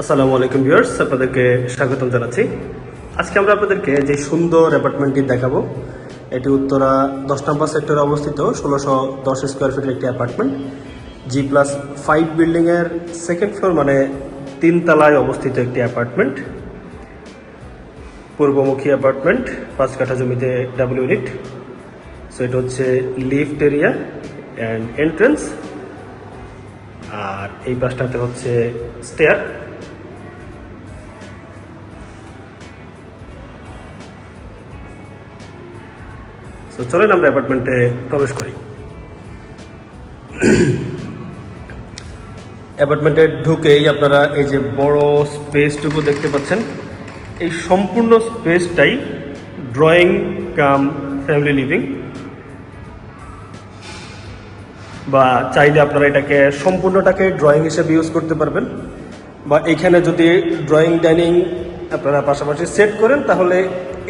আসসালামু আলাইকুম ভিউয়ার্স, আপনাদেরকে স্বাগতম জানাচ্ছি। আজকে আমরা আপনাদেরকে যে সুন্দর অ্যাপার্টমেন্টটি দেখাবো, এটি উত্তরা দশ নম্বর সেক্টরে অবস্থিত, ষোলোশো দশ স্কোয়ার ফিটের একটি অ্যাপার্টমেন্ট। জি প্লাস ফাইভ বিল্ডিংয়ের সেকেন্ড ফ্লোর মানে তিন তলায় অবস্থিত একটি অ্যাপার্টমেন্ট। পূর্বমুখী অ্যাপার্টমেন্ট, পাঁচ কাঠা জমিতে ডাবল ইউনিট সো এটা হচ্ছে লিফট এরিয়া অ্যান্ড এন্ট্রেন্স আর এই পাশটাতে হচ্ছে স্টেয়ার তো চলেন আমরা অ্যাপার্টমেন্টে প্রবেশ করি। অ্যাপার্টমেন্টে ঢুকেই আপনারা এই যে বড় স্পেসটুকু দেখতে পাচ্ছেন। এই সম্পূর্ণ স্পেসটাই ড্রয়িং কাম ফ্যামিলি লিভিং বা চাইলে আপনারা এটাকে সম্পূর্ণটাকে ড্রয়িং হিসেবে ইউজ করতে পারবেন। বা এখানে যদি ড্রয়িং ডাইনিং আপনারা পাশাপাশি সেট করেন, তাহলে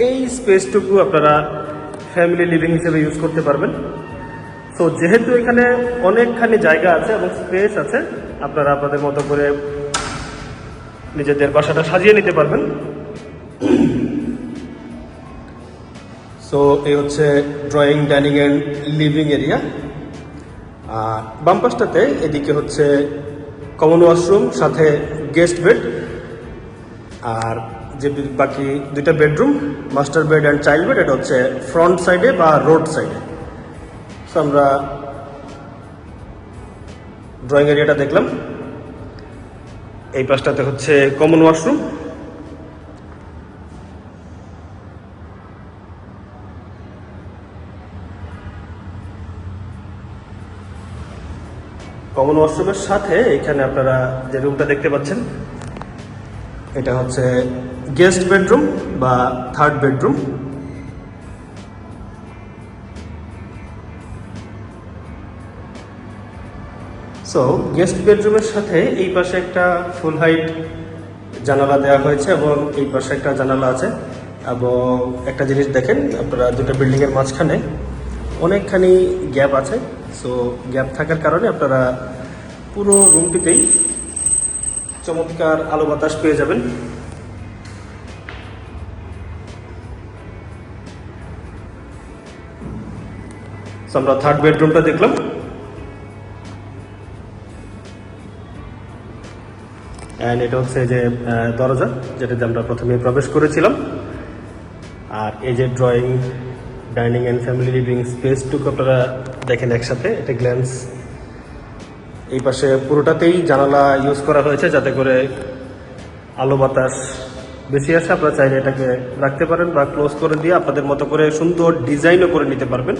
এই স্পেসটুকু আপনারা ফ্যামিলি লিভিং হিসেবে ইউজ করতে পারবেন। সো যেহেতু এখানে অনেকখানি জায়গা আছে এবং স্পেস আছে, আপনারা আপনাদের মতো করে নিজেদের বাসাটা সাজিয়ে নিতে পারবেন। সো এই হচ্ছে drawing dining and living area আর বাম পাশটাতে এদিকে হচ্ছে কমন ওয়াশরুম সাথে গেস্ট বেড আর যে বাকি দুইটা bedroom, master bed and child bed, এটা হচ্ছে ফ্রন্ট সাইডে বা রোড সাইডে। সো আমরা ড্রয়িং এরিয়াটা দেখলাম। এই পাশটাতে হচ্ছে কমন ওয়াশরুম কমন ওয়াশরুমের সাথে এখানে আপনারা যে রুমটা দেখতে পাচ্ছেন, এটা হচ্ছে গেস্ট বেডরুম বা থার্ড বেডরুম সো গেস্ট বেডরুমের সাথে এই পাশে একটা ফুল হাইট জানালা দেওয়া হয়েছে এবং এই পাশে একটা জানালা আছে এবং একটা জিনিস দেখেন, আপনারা দুটো বিল্ডিংয়ের মাঝখানে অনেকখানি গ্যাপ আছে। সো গ্যাপ থাকার কারণে আপনারা পুরো রুমটিতেই চমৎকার আলো বাতাস পেয়ে যাবেন। So, আমরা থার্ড বেডরুমটা দেখলাম। অ্যান্ড এটা হচ্ছে যে দরজা যেটাতে আমরা প্রথমে প্রবেশ করেছিলাম। আর এই যে drawing dining and family living স্পেসটুকু আপনারা দেখেন একসাথে এটা গ্ল্যান্স এই পাশে পুরোটাতেই জানালা ইউজ করা হয়েছে যাতে করে আলো বাতাস বেশি আসে। আপনারা চাইলে এটাকে রাখতে পারেন বা ক্লোজ করে দিয়ে আপনাদের মতো করে সুন্দর ডিজাইনও করে নিতে পারবেন।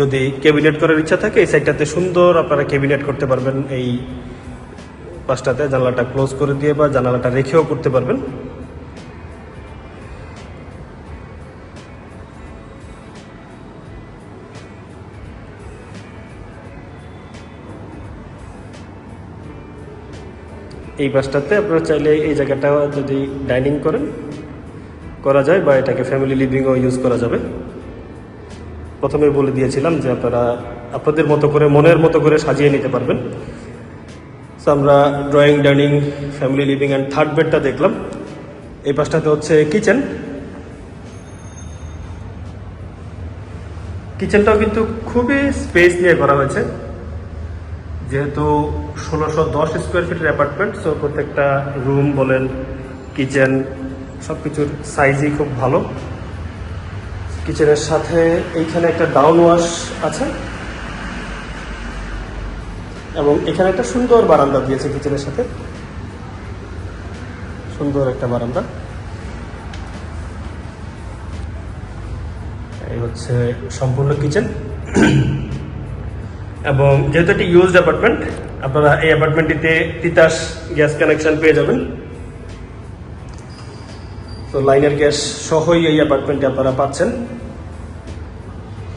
যদি ক্যাবিনেট করার ইচ্ছা থাকে, এই সাইডটাতে সুন্দর আপনারা ক্যাবিনেট করতে পারবেন। এই পাশটাতে জানালাটা ক্লোজ করে দিয়ে বা জানালাটা রেখেও করতে পারবেন। এই পাশটাতে আপনারা চাইলে এই জায়গাটা যদি ডাইনিং করেন, করা যায় বা এটাকে ফ্যামিলি লিভিংও ইউজ করা যাবে। প্রথমে বলে দিয়েছিলাম যে আপনারা আপনাদের মতো করে, মনের মতো করে সাজিয়ে নিতে পারবেন। তো আমরা drawing dining family living and third বেডটা দেখলাম। এই পাশটাতে হচ্ছে কিচেন কিচেনটাও কিন্তু খুবই স্পেস নিয়ে করা হয়েছে। যেহেতু ষোলোশো দশ স্কোয়ার ফিটের অ্যাপার্টমেন্ট সো প্রত্যেকটা রুম বলেন কিচেন সব কিছুর সাইজই খুব ভালো। কিচেনের সাথে এইখানে একটা ডাউন ওয়াশ আছে। এবং এখানে একটা সুন্দর বারান্দা দিয়েছে কিচেনের সাথে। সুন্দর একটা বারান্দা। এই হচ্ছে সম্পূর্ণ কিচেন। এবং যেহেতু একটি ইউজড অ্যাপার্টমেন্ট, আপনারা এই অ্যাপার্টমেন্টটিতে তিতাস গ্যাস কানেকশন পেয়ে যাবেন। তো লাইনের গ্যাস সহই এই অ্যাপার্টমেন্টে আপনারা পাচ্ছেন।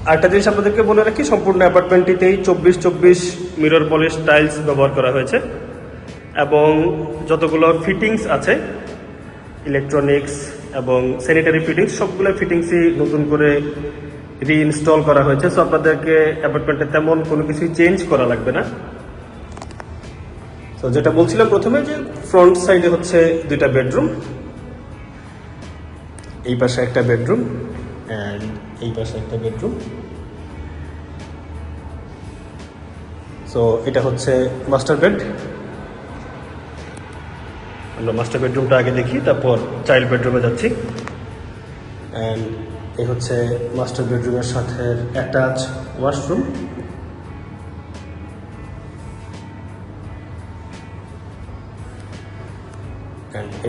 আরেকটা জিনিস আপনাদেরকে বলে রাখি, সম্পূর্ণ অ্যাপার্টমেন্টটিতেই চব্বিশ চব্বিশ মিরর পলিশ টাইলস ব্যবহার করা হয়েছে এবং যতগুলো ফিটিংস আছে ইলেকট্রনিক্স এবং স্যানিটারি ফিটিংস সবগুলো ফিটিংসই নতুন করে রিইনস্টল করা হয়েছে। সো আপনাদেরকে অ্যাপার্টমেন্টে তেমন কোনো কিছুই চেঞ্জ করা লাগবে না। তো যেটা বলছিলাম প্রথমে যে ফ্রন্ট সাইডে হচ্ছে দুইটা বেডরুম এই পাশে একটা বেডরুম অ্যান্ড এই পাশে একটা বেডরুম। সো এটা হচ্ছে মাস্টার বেড আমরা মাস্টার বেডরুমটা আগে দেখি, তারপর চাইল্ড বেডরুমে যাচ্ছি। অ্যান্ড এই হচ্ছে মাস্টার বেডরুমের সাথে অ্যাটাচ ওয়াশরুম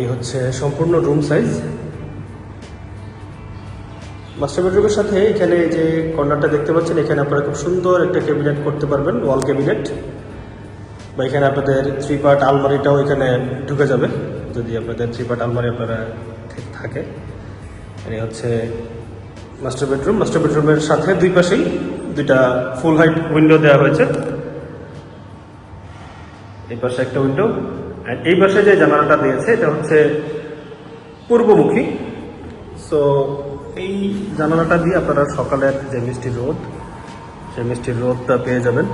এই হচ্ছে সম্পূর্ণ রুম সাইজ মাস্টার বেডরুমের সাথে এখানে যে কর্নারটা দেখতে পাচ্ছেন, এখানে আপনারা খুব সুন্দর একটা ক্যাবিনেট করতে পারবেন, ওয়াল ক্যাবিনেট। বা এখানে আপনাদের থ্রি পার্ট আলমারিটাও এখানে ঢুকে যাবে, যদি আপনাদের থ্রি পার্ট আলমারি আপনারা ঠিক থাকে। এই হচ্ছে মাস্টার বেডরুম। মাস্টার বেডরুমের সাথে দুই পাশেই দুইটা ফুল হাইট উইন্ডো দেওয়া হয়েছে। এই পাশে একটা উইন্ডো আর এই পাশে যে জানালাটা দিয়েছে, এটা হচ্ছে পূর্বমুখী। সো এই জানালাটা দিয়ে আপনারা সকালের যে মিষ্টি রোদ, সেই মিষ্টির রোদটা পেয়ে যাবেন।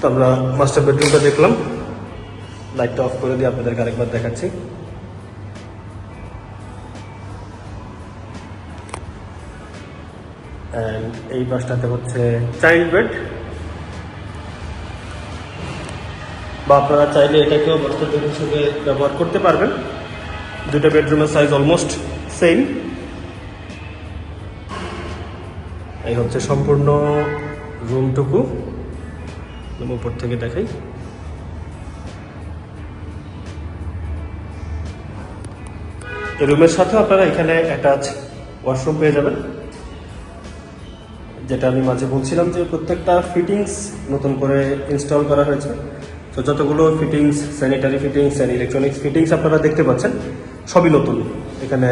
তো আমরা মাস্টার বেডরুমটা দেখলাম। লাইটটা অফ করে দিয়ে আপনাদেরকে আরেকবার দেখাচ্ছি। অ্যান্ড এই পাশটাতে হচ্ছে চাইল্ড বেড বা আপনারা চাইলে এটাকেও বেড হিসেবে ব্যবহার করতে পারবেন। দুটো বেডরুমের সাইজ অলমোস্ট সেম এই হচ্ছে সম্পূর্ণ রুমটুকু উপর থেকে দেখাই। এই রুমের সাথে আপনারা এখানে অ্যাটাচ ওয়াশরুম পেয়ে যাবেন। যেটা আমি মাঝে বলছিলাম যে প্রত্যেকটা ফিটিংস নতুন করে ইনস্টল করা হয়েছে। তো যতগুলো fittings sanitary fittings and electronics fittings আপনারা দেখতে পাচ্ছেন, সবই নতুন। এখানে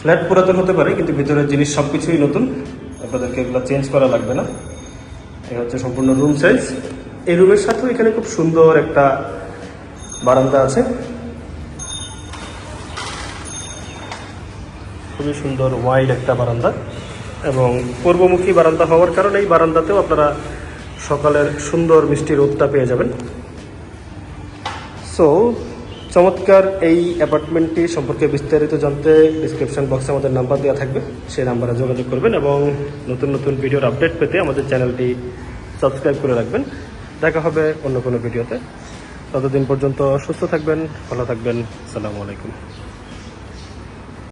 ফ্ল্যাট পুরাতন হতে পারে, কিন্তু ভিতরের জিনিস সব কিছুই নতুন। আপনাদেরকে এগুলো চেঞ্জ করা লাগবে না। এই হচ্ছে সম্পূর্ণ রুম সাইজ এই রুমের সাথেও এখানে খুব সুন্দর একটা বারান্দা আছে। খুবই সুন্দর ওয়াইড একটা বারান্দা। এবং পূর্বমুখী বারান্দা হওয়ার কারণে এই বারান্দাতেও আপনারা সকালের সুন্দর মিষ্টি রোদটা পেয়ে যাবেন। সো চমৎকার এই অ্যাপার্টমেন্টটি সম্পর্কে বিস্তারিত জানতে ডিসক্রিপশন বক্সে আমাদের নাম্বার দেওয়া থাকবে। সেই নাম্বারে যোগাযোগ করবেন এবং নতুন নতুন ভিডিওর আপডেট পেতে আমাদের চ্যানেলটি সাবস্ক্রাইব করে রাখবেন। দেখা হবে অন্য কোনো ভিডিওতে ততদিন পর্যন্ত সুস্থ থাকবেন, ভালো থাকবেন। আসসালামু আলাইকুম।